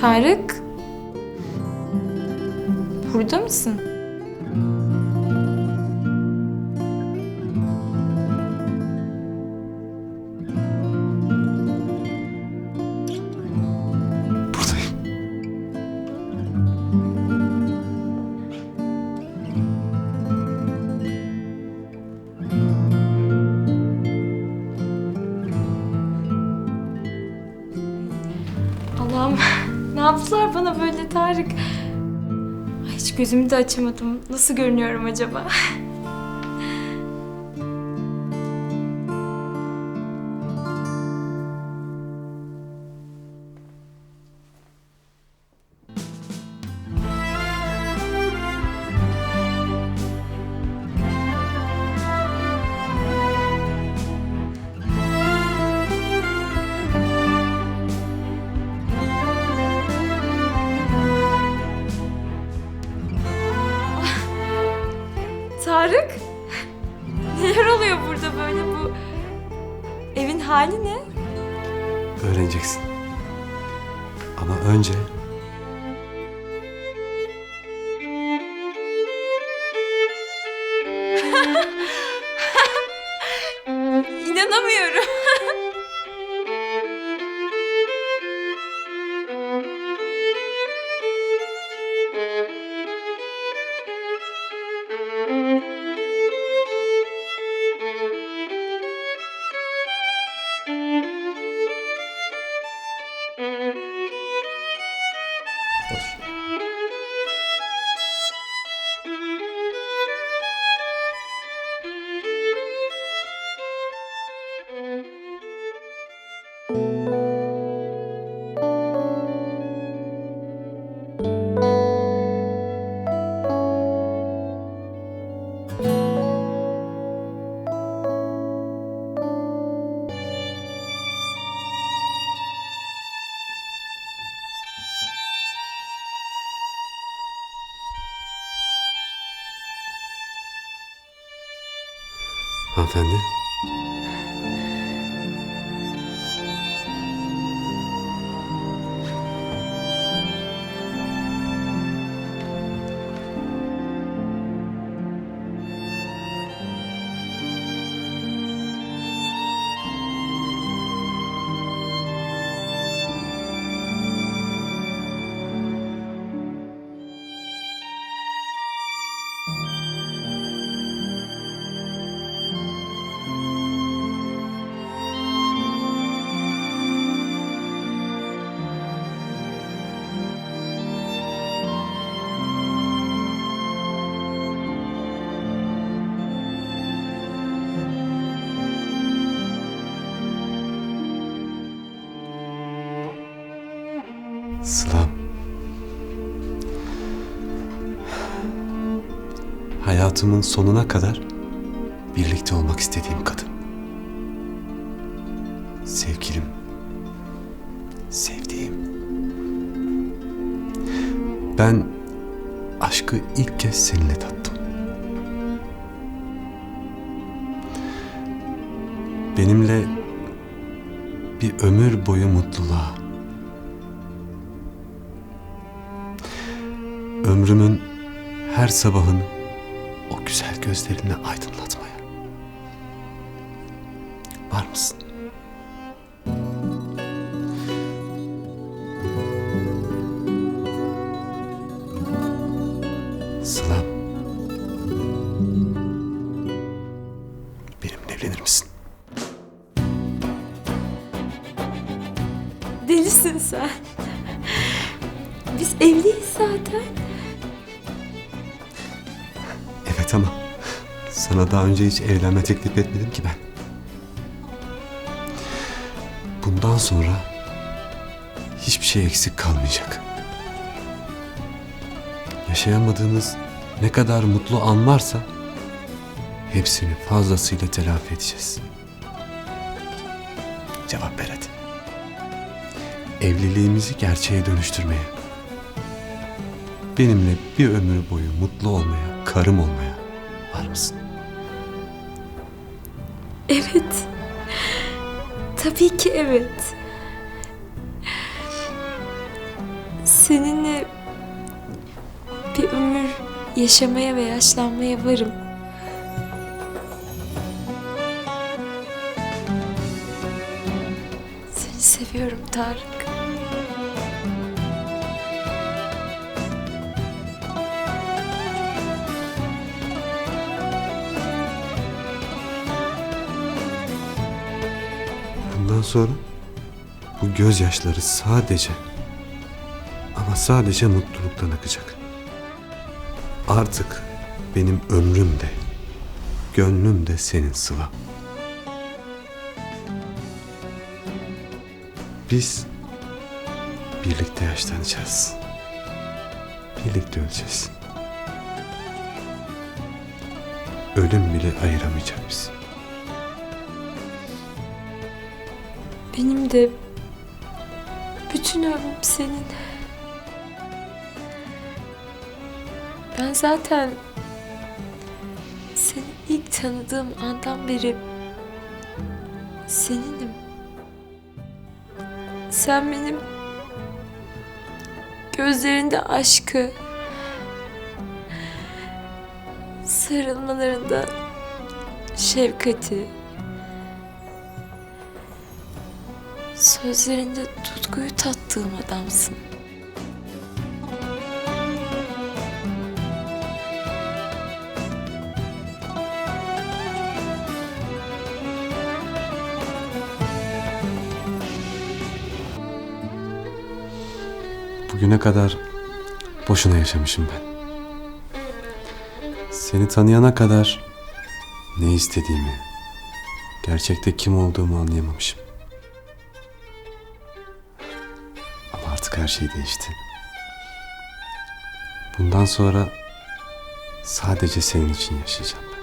Tarık? Burada mısın? Bana böyle Tarık? Ay, hiç gözümü de açamadım. Nasıl görünüyorum acaba? İnanamıyorum. Hanımefendi. Sılam. Hayatımın sonuna kadar birlikte olmak istediğim kadın. Sevgilim. Sevdiğim. Ben aşkı ilk kez seninle tattım. Benimle bir ömür boyu mutluluğa, ömrümün her sabahını o güzel gözlerinle aydınlatmaya. Var mısın? Sılam. Benimle evlenir misin? Delisin sen. Biz evliyiz zaten. Evet ama sana daha önce hiç evlenme teklif etmedim ki ben. Bundan sonra hiçbir şey eksik kalmayacak. Yaşayamadığımız ne kadar mutlu an varsa hepsini fazlasıyla telafi edeceğiz. Cevap ver hadi. Evliliğimizi gerçeğe dönüştürmeye, benimle bir ömür boyu mutlu olmaya, karım olmaya var mısın? Evet. Tabii ki evet. seninle bir ömür yaşamaya ve yaşlanmaya varım. Seni seviyorum Tarık. Bundan sonra bu gözyaşları sadece ama sadece mutluluktan akacak. Artık benim ömrüm de, gönlüm de senin Sıla. Biz birlikte yaşlanacağız. Birlikte öleceğiz. Ölüm bile ayıramayacak bizi. Benim de bütün ömrüm senin. Ben zaten seni ilk tanıdığım andan beri seninim. Sen benim gözlerinde aşkı, sarılmalarında şefkati, Sözlerinde tutkuyu tattığım adamsın. Bugüne kadar boşuna yaşamışım ben. Seni tanıyana kadar ne istediğimi, gerçekte kim olduğumu anlayamamışım. Artık her şey değişti. Bundan sonra sadece senin için yaşayacağım ben.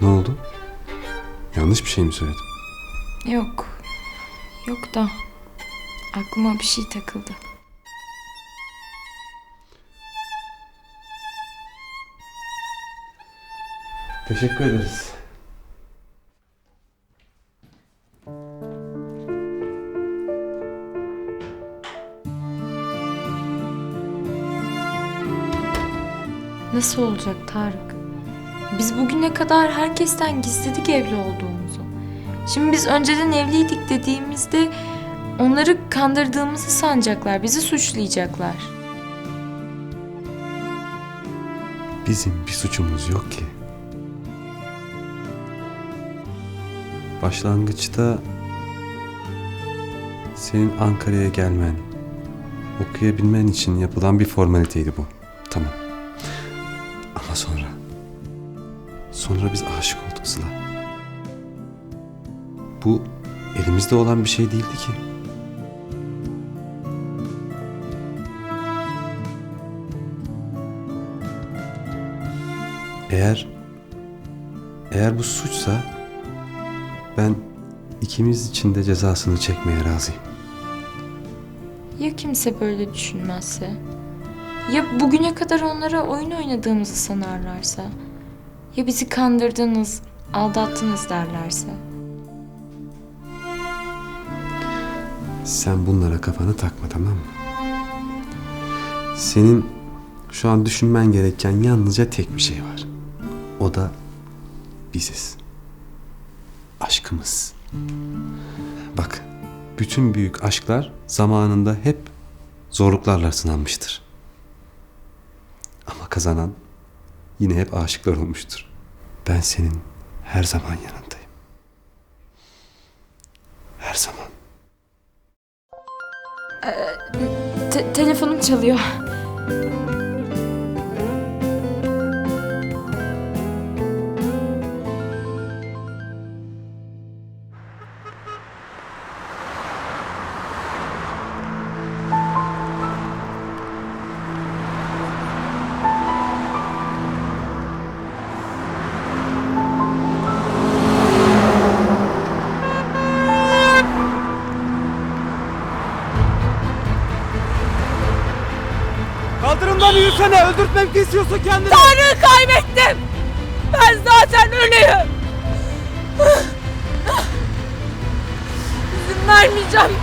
Ne oldu? Yanlış bir şey mi söyledim? Yok. Yok da aklıma bir şey takıldı. Teşekkür ederiz. Nasıl olacak Tarık? Biz bugüne kadar herkesten gizledik evli olduğumuzu. Şimdi biz önceden evliydik dediğimizde onları kandırdığımızı sanacaklar, bizi suçlayacaklar. Bizim bir suçumuz yok ki. Başlangıçta senin Ankara'ya gelmen, okuyabilmen için yapılan bir formaliteydi bu. Tamam. Ama sonra... Sonra biz aşık olduk Sıla. Bu elimizde olan bir şey değildi ki. Eğer eğer bu suçsa ben ikimiz için de cezasını çekmeye razıyım. Ya kimse böyle düşünmezse? Ya bugüne kadar onlara oyun oynadığımızı sanarlarsa? Ya bizi kandırdınız, aldattınız derlerse? Sen bunlara kafanı takma tamam mı? Senin şu an düşünmen gereken yalnızca tek bir şey var. O da biziz. Aşkımız. Bak, bütün büyük aşklar zamanında hep zorluklarla sınanmıştır. Ama kazanan yine hep aşıklar olmuştur. Ben senin her zaman yanındayım. Her zaman. Te- telefonum çalıyor. Ölsene öldürtmem kesiyorsa kendini. Tanrı'yı kaybettim. Ben zaten ölüyüm. İzin vermeyeceğim.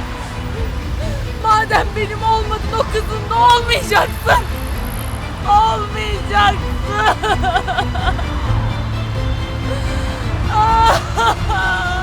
Madem benim olmadın o kızın da olmayacaksın. Olmayacaksın.